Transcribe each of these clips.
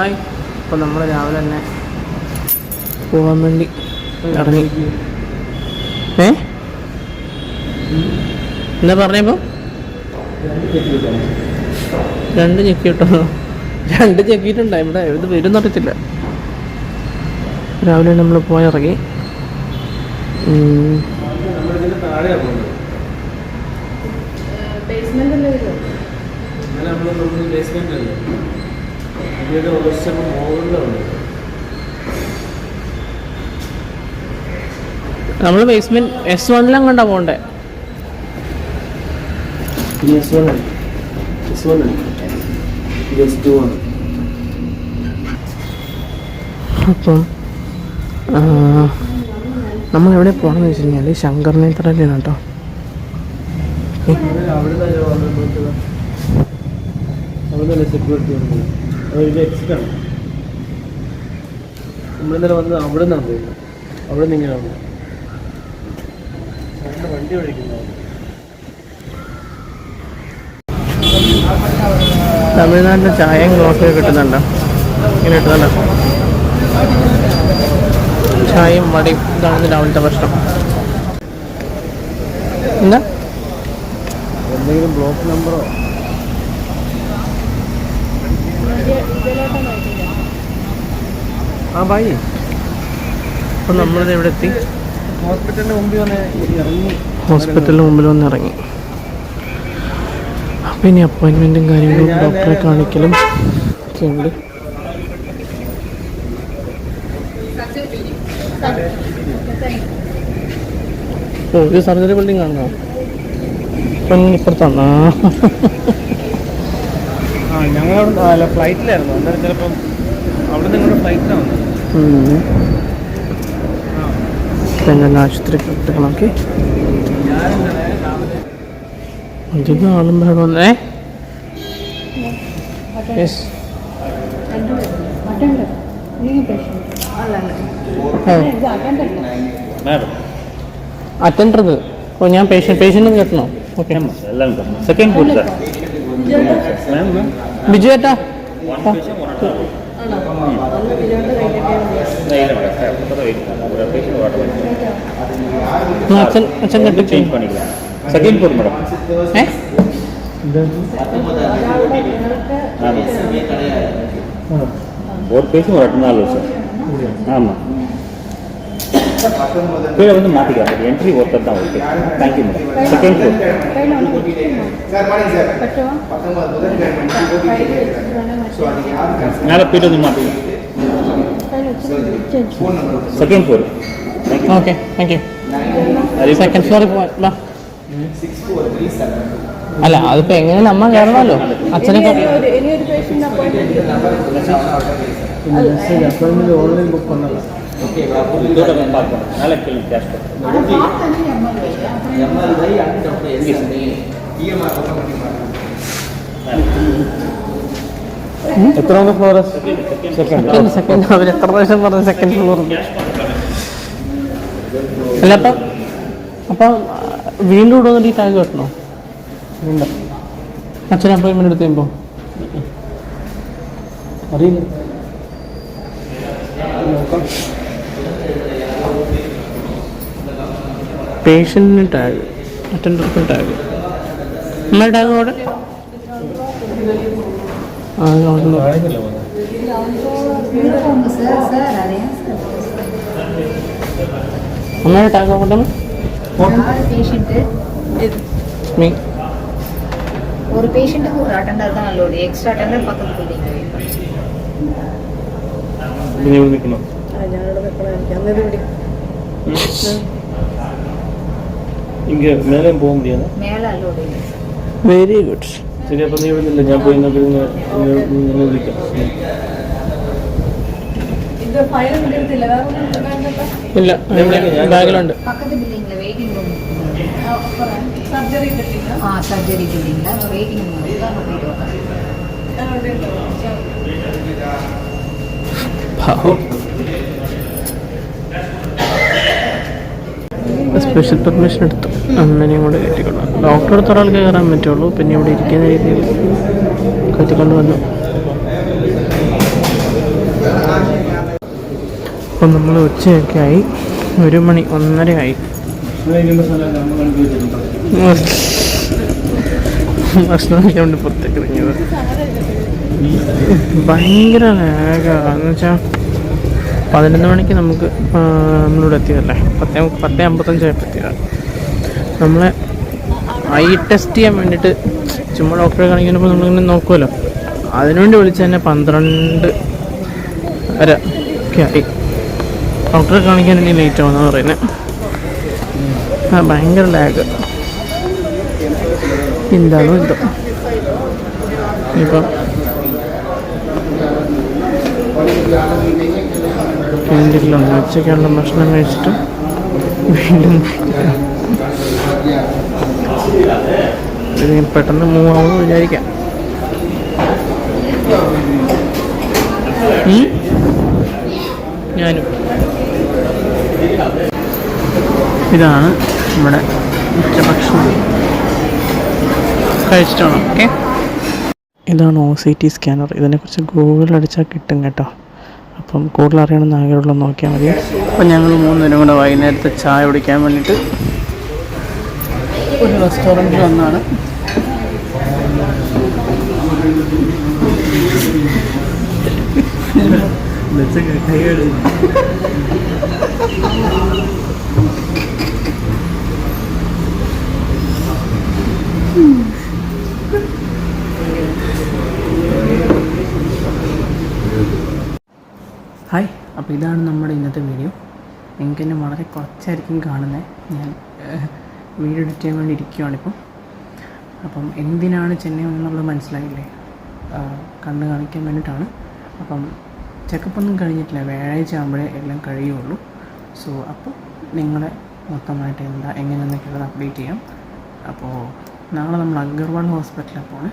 Hi. അപ്പോൾ നമ്മൾ രാവിലെ തന്നെ പോകാൻ വേണ്ടി ഇറങ്ങി. ഏ? എന്താ പറഞ്ഞപ്പോൾ രണ്ട് ചെക്കി കിട്ടോ രണ്ട് ചെക്കിയിട്ടുണ്ടോ ഇവിടെ ഇത് വരും അറിയത്തില്ല രാവിലെ നമ്മൾ പോയി ഇറങ്ങി. ബേസ്മെന്റ് അല്ലേ ബേസ്മെന്റ് അല്ലേ? വരും നമ്മൾ ബേസ്മെന്റ് എസ് വണ്ണിലും കണ്ടാ പോണ്ടേ? അപ്പം ആ, നമ്മൾ എവിടെ പോകണമെന്ന് വെച്ച് കഴിഞ്ഞാൽ ശങ്കർനേത്രയിലാണ് കേട്ടോ. അവിടുന്നല്ലേ സെക്യൂരിറ്റി വന്നത്? അതൊരു എക്സിറ്റാണ് നമ്മൾ നമ്മളിന്നലെ വന്നത് അവിടെ നിന്നാണ് തോന്നുന്നത് അവിടെ നിന്ന് ഇങ്ങനെ വന്നു വണ്ടി ഒഴിക്കുന്നത് തമിഴ്നാട്ടിലെ ചായയും കോഫിയും കിട്ടുന്നുണ്ടോ? ഇങ്ങനെ കിട്ടുന്നുണ്ടോ? ചായയും വടയും ഇതാണ് രാവിലത്തെ ഭക്ഷണം. എന്താ? എന്തെങ്കിലും ബ്ലോക്ക് നമ്പറോ? ആ ഭായി അപ്പം നമ്മളിത് എവിടെ എത്തി ഹോസ്പിറ്റലിന് മുമ്പിൽ വന്ന് ഇറങ്ങി. ഹോസ്പിറ്റലിന് മുമ്പിൽ വന്ന് ഇറങ്ങി. അപ്പം ഇനി അപ്പോയിൻമെന്റും കാര്യങ്ങളും ഡോക്ടറെ കാണിക്കലും. ഒക്കെ ഉണ്ട് ഓ ഇത് സർജറി ബിൽഡിംഗ് ആണോ? അപ്പം ഇപ്പുറത്താണോ? ആ ഞങ്ങൾ ഫ്ലൈറ്റിലായിരുന്നു അന്നേരം ചിലപ്പം അവിടെ നിങ്ങളുടെ ഫ്ലൈറ്റിലാണ് വന്നത് അധികം ആളും വേണമെന്നേ യെസ് അറ്റൻഡർ ഞാൻ patient patient കെട്ടണോ okay second food sir Biju ഏട്ടാ ஒன் பேஷண்ட் ஒன் ആണോ അന്ന് ബിജോണ്ട് കഴിഞ്ഞിട്ടേ இல்லை மேடம் சார் அப்போ தான் வெயிட் பண்ணலாம் ஒரு பேஷண்ட் வாட்டர் എന്നാ അച്ഛൻ അച്ഛൻ കെട്ടി சேஞ்ச் பண்ணிக்கலாம் செகண்ட் ஃபுட் மேடம் ഏ ഒരാളുടെ നിങ്ങൾക്ക് ஆமாம் ஒரு பேஷண்ட் ஒரு எட்டு நாள் சார் ஆமாம் கீழே வந்து மாற்றிக்கலாம் என்ட்ரி ஒருத்தர் தான் okay thank you madam second food കയ്യിൽ ഒന്ന് പറ്റുമോ കയ്യിൽ വെച്ചിട്ട് വേണേൽ മറ്റേ மேலே போயிட்டு வந்து மாற்றிக்கலாம் കയ്യിൽ വെച്ചിട്ട് ചേച്ചി second food thank you okay thank you second ഫ്ലോറിൽ പോവാൻ വാ അല്ല അതിപ്പോ എങ്ങനെയാലും അമ്മ കയറണമല്ലോ അച്ഛനെ ഇനി ക- ഒരു ഇനി ನಾಲ್ಕು ഫ്ലോർ സെക്കൻഡ് സെക്കൻഡ് അവർ എത്ര പ്രാവശ്യം പറഞ്ഞു സെക്കൻഡ് ഫ്ലോർ അല്ല അപ്പം അപ്പം വീണ്ടും ഇവിടെ വന്നിട്ട് ഈ ടാങ്ക് കെട്ടണോ വീണ്ടും. അച്ഛൻ അപ്പോയിൻമെന്റ് എടുത്ത് കഴിയുമ്പോൾ അറിയില്ല. പേഷ്യൻറ്റിന് ടാഗ് അറ്റൻഡർക്ക് ടാഗ് അമ്മ ടാഗ് അവിടെ ആ കാണുന്നു താഴേക്കല്ല പോകുന്നത് സാർ സാർ അറിയാം അമ്മയുടെ ടാഗ് അവിടെ யார் பேஷண்ட்டு മീ ஒரு பேஷண்ட்டுக்கு ஒரு அட்டெண்டர் தான் லோடு எக்ஸ்ட்ரா அட்டெண்டர் பக்கத்து பில்டிங் പിന്നെ ഇവിടെ നിൽക്കണം ഇങ്ങ മേലെ പോകാൻ முடியாது மேலே அலோடு இல்லை വെരി ഗുഡ് ശരി അപ്പം നീ ഇവിടെ നിന്നില്ല ഞാൻ പോയി നോക്കി നിന്നെ നിന്നെ വിളിക്കാം இந்த ஃபைல் எடுத்துல வேற ஒன்றும் ഇല്ല ബാഗിലുണ്ട് பக்கத்து பில்டிங்ல வெயிட்டிங் ரூம் சர்ஜரி பில்டிங் ஆ சர்ஜரி பில்டிங்ல வெயிட்டிங் ரூம் இருக்கு அங்கே போயிட்டு உட்காந்து പാവം സ്പെഷ്യൽ പെർമിഷൻ എടുത്തു അമ്മനെയും കൂടെ കയറ്റിക്കൊള്ളാം. ഡോക്ടർ അടുത്ത ഒരാൾക്ക് കയറാൻ പറ്റുള്ളൂ. പിന്നെ ഇവിടെ ഇരിക്കുന്ന രീതിയിൽ കയറ്റിക്കൊണ്ട് വന്നു. അപ്പം നമ്മൾ ഉച്ചയൊക്കെ ആയി. ഒരു മണി ഒന്നര ആയി. ഭക്ഷണം കഴിക്കാണ്ട് പുറത്തേക്ക് ഇറങ്ങിയത്. ഭയങ്കര എന്ന് വെച്ചാൽ പതിനൊന്ന് മണിക്ക് നമുക്ക് നമ്മളിവിടെ എത്തിയതല്ലേ? പത്തേ പത്തേ അമ്പത്തഞ്ചായപ്പോൾ എത്തിയതാണ് നമ്മളെ ഐ ടെസ്റ്റ് ചെയ്യാൻ വേണ്ടിയിട്ട് ചുമ്മാ ഡോക്ടറെ കാണിക്കുമ്പോൾ നമ്മളിങ്ങനെ നോക്കുമല്ലോ അതിനുവേണ്ടി വിളിച്ച് തന്നെ പന്ത്രണ്ട് വരെ ഒക്കെ ആയി. ഡോക്ടറെ കാണിക്കാൻ ഇനി ലേറ്റ് ആവുന്ന പറയുന്നത് ആ ഭയങ്കര ലാഗ് എന്താണോ എന്തോ ഇപ്പം ക്യാന്റീനിലുണ്ട് ഭക്ഷണം കഴിച്ചിട്ട് വീണ്ടും പെട്ടെന്ന് മൂവ് ആവുമെന്ന് വിചാരിക്കാം? ഞാനും. ഇതാണ് നമ്മുടെ ഉച്ചഭക്ഷണം. കഴിച്ചിട്ടാണ് ഓക്കെ? ഇതാണ് ഒ സി ടി സ്കാനർ ഇതിനെക്കുറിച്ച് ഗൂഗിളിൽ അടിച്ചാൽ കിട്ടും കേട്ടോ. അപ്പം കൂടുതൽ അറിയണമെന്ന് ആഗ്രഹമുള്ള നോക്കിയാൽ മതി. അപ്പം ഞങ്ങൾ മൂന്നുപേരും കൂടെ വൈകുന്നേരത്തെ ചായ കുടിക്കാൻ വേണ്ടിയിട്ട് ഒരു റെസ്റ്റോറന്റിൽ വന്നാണ് ഹായ് അപ്പോൾ ഇതാണ് നമ്മുടെ ഇന്നത്തെ വീഡിയോ. നിങ്ങൾക്ക് എന്നെ വളരെ കുറച്ചായിരിക്കും കാണുന്നത്. ഞാൻ വീഡിയോ എഡിറ്റ് ചെയ്യാൻ വേണ്ടി ഇരിക്കുകയാണിപ്പം അപ്പം എന്തിനാണ് ചെന്നൈ എന്നുള്ളത് മനസ്സിലായില്ലേ? കണ്ണ് കാണിക്കാൻ വേണ്ടിയിട്ടാണ്. അപ്പം ചെക്കപ്പ് ഒന്നും കഴിഞ്ഞിട്ടില്ല. വ്യാഴാഴ്ച ആകുമ്പോഴേ എല്ലാം കഴിയുള്ളൂ. സോ അപ്പോൾ നിങ്ങളെ മൊത്തമായിട്ട് എന്താ എങ്ങനെയെന്നൊക്കെയുള്ളത് അപ്ഡേറ്റ് ചെയ്യാം. അപ്പോൾ നാളെ നമ്മൾ അഗർവാൾ ഹോസ്പിറ്റലിൽ പോണേ.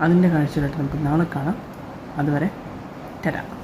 അതിന്റെ കാഴ്ചകളായിട്ട് നമുക്ക് നാളെ കാണാം. അതുവരെ തരാം